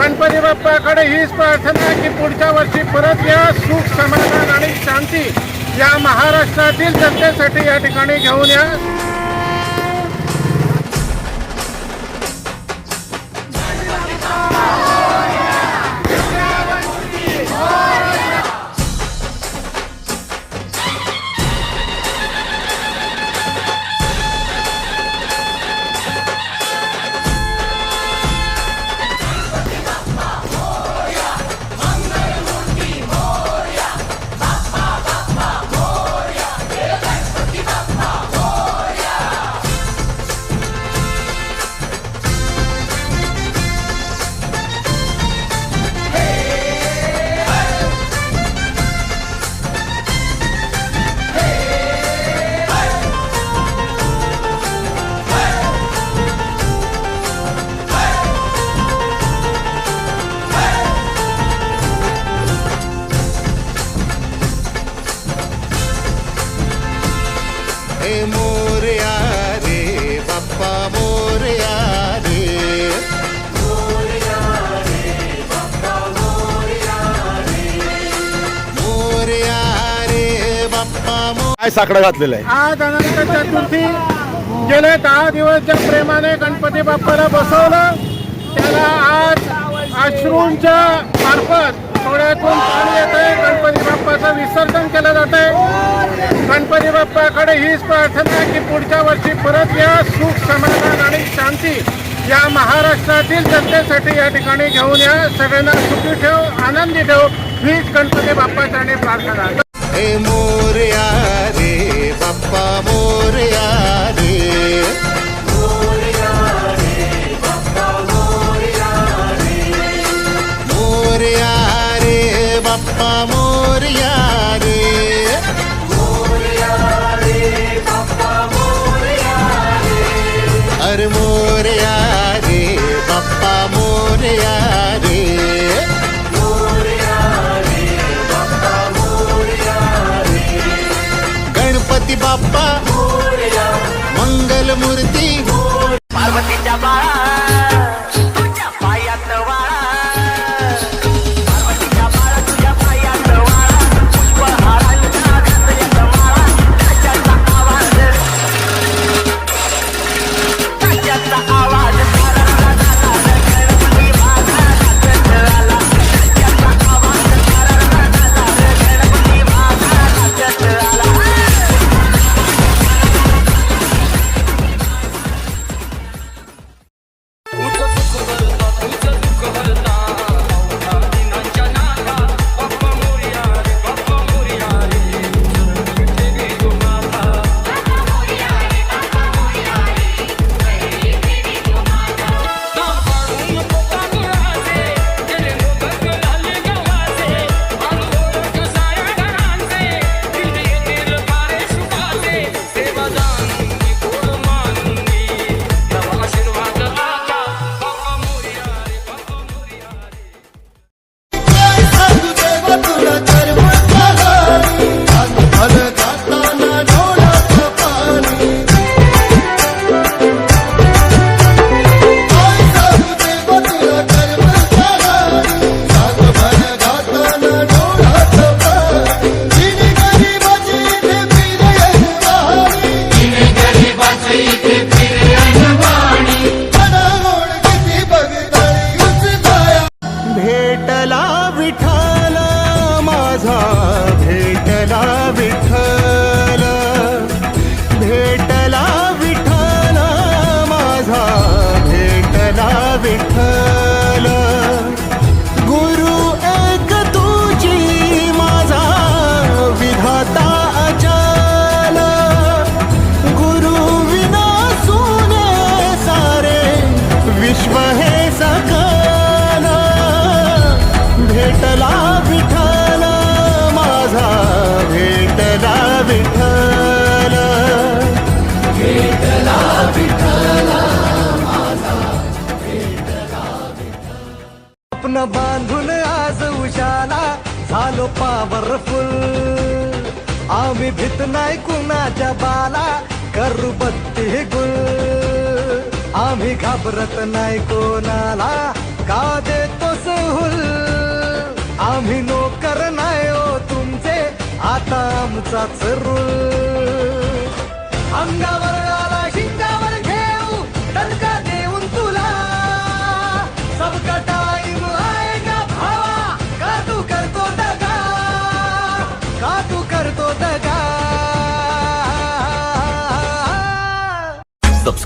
गणपती बाप्पाकडे हीच प्रार्थना की पुढच्या वर्षी परत या सुख समाधान आणि शांती. या महाराष्ट्रातील जनतेसाठी या ठिकाणी घेऊन या. बाप्पा मोरया रे मोरया रे बाप्पा मोर काय साकडा घातलेला आहे? आज अनंत चतुर्थी गेले दहा दिवस ज्या प्रेमाने गणपती बाप्पाला बसवलं. त्याला आज अश्रूंच्या मार्फत डोळ्यातून पाणी येत आहे गणपती बाप्पाचं विसर्जन केलं जात आहे गणपती बाप्पाकडे हीच प्रार्थना की पुढच्या वर्षी परत या सुख समाधान आणि शांती या महाराष्ट्रातील जनतेसाठी या ठिकाणी घेऊन या. सगळ्यांना सुखी ठेव आनंदी ठेव. हीच गणपती बाप्पासाठी प्रार्थना हे मोरया रे बाप्पा मोरया रे. मोरया बाप्पा. मंगल मूर्ती पार्वतीच्या बाळा. बांधून आज उशाला झालो पॉवरफुल आम्ही भीत नाही कुणाच्या बाला करू बत्ती गुल. आम्ही घाबरत नाही कोणाला का देतो सहूल? आम्ही नोकर नाही हो तुमचे आता आमचाच rule.